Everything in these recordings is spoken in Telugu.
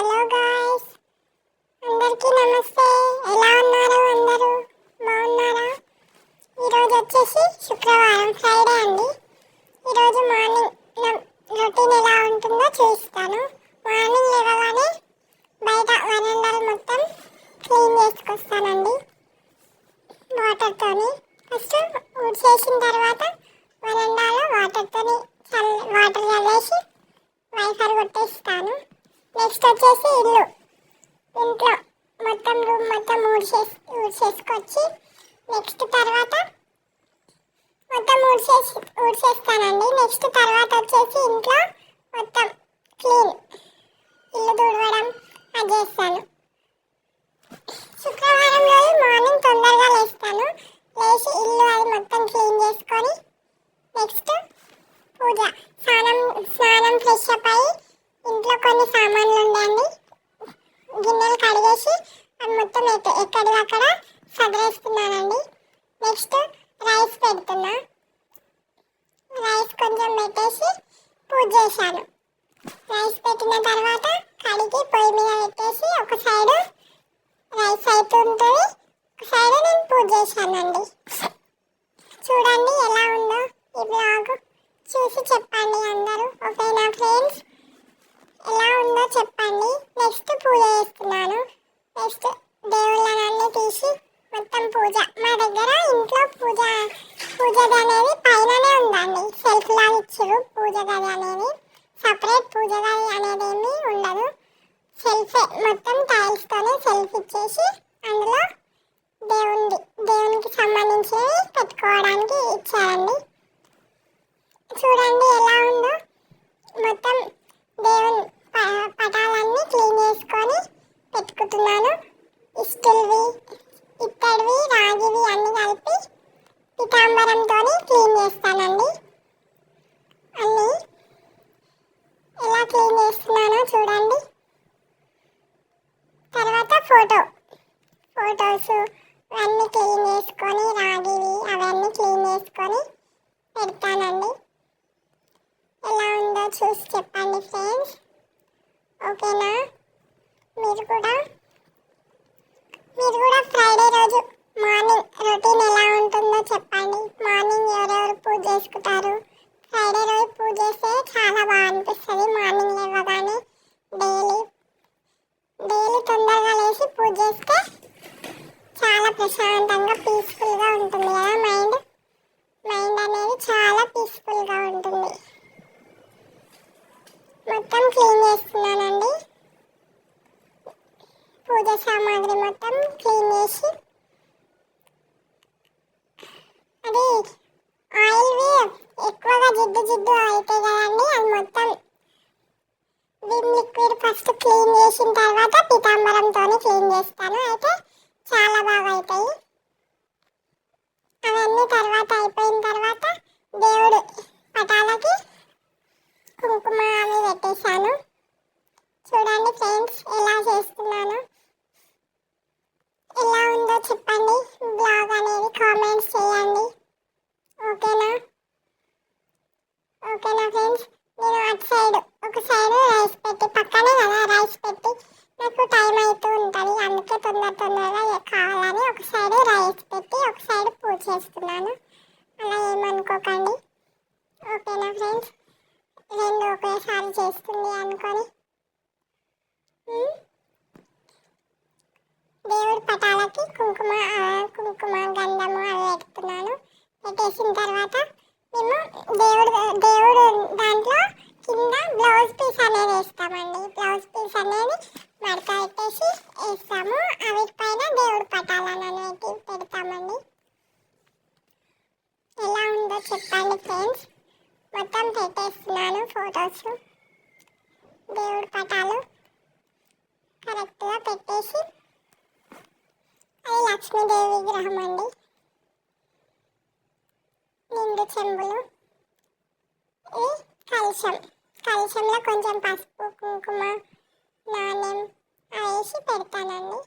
Hello guys. అందరికీ నమస్తే. ఎలా ఉన్నారు? అందరూ బాగున్నారా? ఈరోజు వచ్చేసి శుక్రవారం ఫ్రైడే అండి. ఈరోజు మార్నింగ్ రొటీన్ ఎలా ఉంటుందో చూపిస్తాను మార్నింగ్ లేవగానే బయట వరండాలు మొత్తం క్లీన్ చేసుకొస్తానండి వాటర్తోని ఫస్ట్ ఊడ్చేసిన తర్వాత వరండాలో వాటర్తోని చల్ వాటర్ చల్లేసి వైఫర్ కొట్టేస్తాను నెక్స్ట్ వచ్చేసి ఇల్లు. ఇంట్లో మొత్తం రూమ్ మొత్తం ఊడ్చేసి ఊడ్చేసుకొచ్చి నెక్స్ట్ తర్వాత మొత్తం ఊడ్చేసి ఊడ్చేస్తానండి. నెక్స్ట్ తర్వాత వచ్చేసి ఇంట్లో మొత్తం క్లీన్ ఇల్లు తుడవడం అది చేస్తాను. శుక్రవారం రోజు మార్నింగ్ తొందరగా లేస్తాను లేచి ఇల్లు అది మొత్తం క్లీన్ చేసుకొని నెక్స్ట్ పూజ స్నానం స్నానం ఫ్రెష్ అప్ అయ్యి ఇంట్లో కొన్ని సామాన్లు ఉండండి చేసి కడిగేసి మొత్తం ఎక్క- ఎక్కడివి అక్కడ సదిరేస్తున్నానండి. నెక్స్ట్ రైస్ పెడుతున్నా. రైస్ కొంచెం పెట్టేసి పూజ చేశాను. రైస్ పెట్టిన తర్వాత కడిగి పొయ్యి మీద పెట్టేసి ఒక సైడు రైస్ అవుతుంటుంది ఒక సైడు నేను పూజ చేశానండి. చూడండి ఎలా ఉందో ఈ బ్లాగ్. చూసి చెప్పండి అందరూ. ఓకే ఫ్రెండ్స్ ఎలా ఉందో చెప్పండి నెక్స్ట్ పూజ చేస్తున్నాను నెక్స్ట్ దేవుళ్ళనన్నీ తీసి మొత్తం పూజ. మా దగ్గర ఇంట్లో పూజ పూజ గది అనేది పైననే ఉందండి. సెల్ఫ్ లాగా ఇచ్చారు పూజ గది అనేది. సపరేట్ పూజ గది అనేది ఏమీ ఉండదు. సెల్ఫ్ మొత్తం టైల్స్తోనే సెల్ఫ్ ఇచ్చేసి అందులో దేవుంది దేవునికి సంబంధించినవి పెట్టుకోవడానికి ఇచ్చారండి. చూడండి ఎలా ఉందో. మొత్తం దేవుని ప- పటాలన్నీ క్లీన్ చేసుకొని పెట్టుకుంటున్నాను ఇస్కిల్వి ఇత్తడివి రాగివి అన్ని కలిపి పితాంబరంతో క్లీన్ చేస్తానండి. అన్నీ ఎలా క్లీన్ చేస్తున్నానో చూడండి. తర్వాత ఫోటో. ఫోటోస్ అన్నీ క్లీన్ చేసుకొని రాగివి అవన్నీ క్లీన్ చేసుకొని పెడతానండి. ఎలా ఉందో చూసి చెప్పండి ఫ్రెండ్స్. ఓకేనా? మీరు కూడా మీరు కూడా ఫ్రైడే రోజు మార్నింగ్ రొటీన్ ఎలా ఉంటుందో చెప్పండి. మార్నింగ్ ఎవరెవరు పూజ చేసుకుంటారు? ఫ్రైడే రోజు పూజ చేస్తే చాలా బాగా అనిపిస్తుంది. మార్నింగ్ లేవగానే డైలీ డైలీ తొందరగా లేచి పూజ చేస్తే చాలా ప్రశాంతంగా పీస్ఫుల్గా ఉంటుంది కదా మైండ్ మైండ్ అనేది చాలా పీస్ఫుల్గా ఉంటుంది. మొత్తం క్లీన్ చేస్తున్నానండి. పూజ సామాగ్రి మొత్తం క్లీన్ చేసి అది ఆయిల్వి ఎక్కువగా జిడ్డు జిడ్డు అవుతాయి కదండి. అది మొత్తం విమ్ లిక్విడ్ ఫస్ట్ క్లీన్ చేసిన తర్వాత పీతాంబరంతో క్లీన్ చేస్తాను. అయితే చాలా బాగా అవుతాయి అవన్నీ తర్వాత అయిపోయిన తర్వాత దేవుడు పటాలకి కుంకుమ అవి పెట్టేశాను చూడండి ఫ్రెండ్స్ ఎలా చేస్తున్నాను ఎలా ఉందో చెప్పండి బ్లాగ్ అనేది కామెంట్స్ చేయండి ఓకేనా ఓకేనా ఫ్రెండ్స్ నేను అటు సైడ్ ఒక సైడ్ రైస్ పెట్టి పక్కనే కదా రైస్ పెట్టి నాకు టైం అవుతూ ఉంటుంది అందుకే తొందర తొందరగా కావాలని ఒక సైడ్ రైస్ పెట్టి ఒక సైడ్ పూజ చేస్తున్నాను. అలా ఏమనుకోకండి ఓకేనా ఫ్రెండ్స్? రెండు ఒకేసారి చేస్తుంది అనుకొని. దేవుడి పటాలకి కుంకుమ కుంకుమ గంధము అవి పెడుతున్నాను. పెట్టేసిన తర్వాత మేము దేవుడు దేవుడు దాంట్లో కింద బ్లౌజ్ పీస్ అనేది వేస్తామండి బ్లౌజ్ పీస్ అనేది మడత పెట్టేసి వేస్తాము అవి పైన దేవుడి పటాలను అనేవి పెడతామండి ఎలా ఉందో చెప్పండి ఫ్రెండ్స్. మొత్తం పెట్టేస్తున్నాను ఫొటోస్. దేవుడి పటాలు. కరెక్ట్గా పెట్టేసి అది లక్ష్మీదేవి విగ్రహం అండి. నిండు చెంబులు. ఇది కలశం. కలశంలో కొంచెం పసుపు కుంకుమ నాణ్యం వేసి పెడతానండి.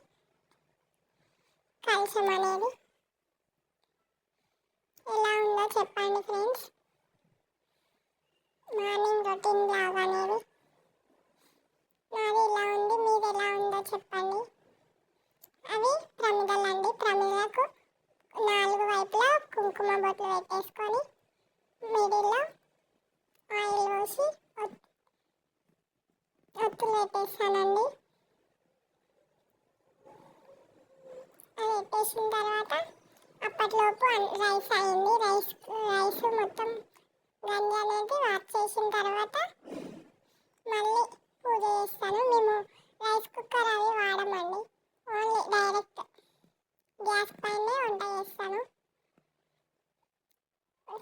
కలశం అనేది. ఎలా ఉందో చెప్పండి ఫ్రెండ్స్. మార్నింగ్ రొటీన్ బ్లాగ్ అనేది నాది ఇలా ఉంది మీది ఎలా ఉందో చెప్పండి. అవి ప్రమిదలు అండి. ప్రమిదలకు నాలుగు వైపులా కుంకుమ బొట్లు పెట్టేసుకొని మిడిల్లో ఆయిల్ పోసి ఒత్తులు పెట్టేస్తానండి. అది పెట్టేసిన తర్వాత అప్పట్లోపు రైస్ అయింది. రైస్ రైస్ మొత్తం గంజి అనేది వాచ్ చేసిన తర్వాత మళ్ళీ పూజ చేస్తాను. మేము రైస్ కుక్కర్ అవి వాడమండి. ఓన్లీ డైరెక్ట్ గ్యాస్ పైనే వంట చేస్తాను.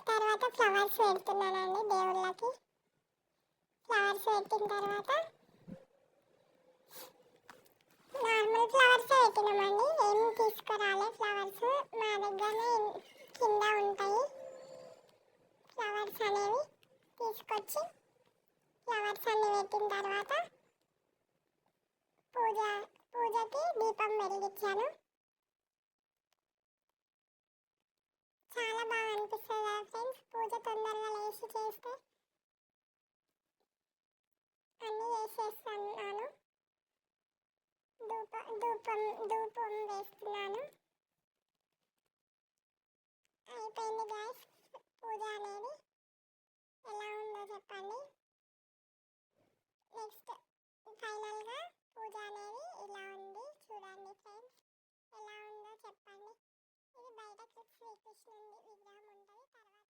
తర్వాత ఫ్లవర్స్ పెడుతున్నానండి దేవుళ్ళకి. ఫ్లవర్స్ పెట్టిన తర్వాత నార్మల్ ఫ్లవర్స్ పెట్టినామండి. ఏం తీసుకో ఫ్లవర్స్ మా దగ్గరనే కింద ఉంటాయి ఫ్లవర్స్ అనేవి తీసుకొచ్చి ఫ్లవర్స్ అన్ని పెట్టిన తర్వాత పూజ పూజకి దీపం వెలిగించాను. చాలా బాగా అనిపిస్తుంది కదా ఫ్రెండ్స్ పూజ తొందరగా లేచి చేస్తే అన్నీ చేసేస్తున్నాను ధూప ధూపం ధూపం వేస్తున్నాను. అయిపోయింది గాయస్ పూజ అనేది. ఎలా ఉందో చెప్పండి. నెక్స్ట్ ఫైనల్గా పూజ అనేది ఇలా ఉంది. చూడండి ఫ్రెండ్స్ ఎలా ఉందో చెప్పండి. ఇది బయట శ్రీకృష్ణుడి విగ్రహం ఉంటుంది. తర్వాత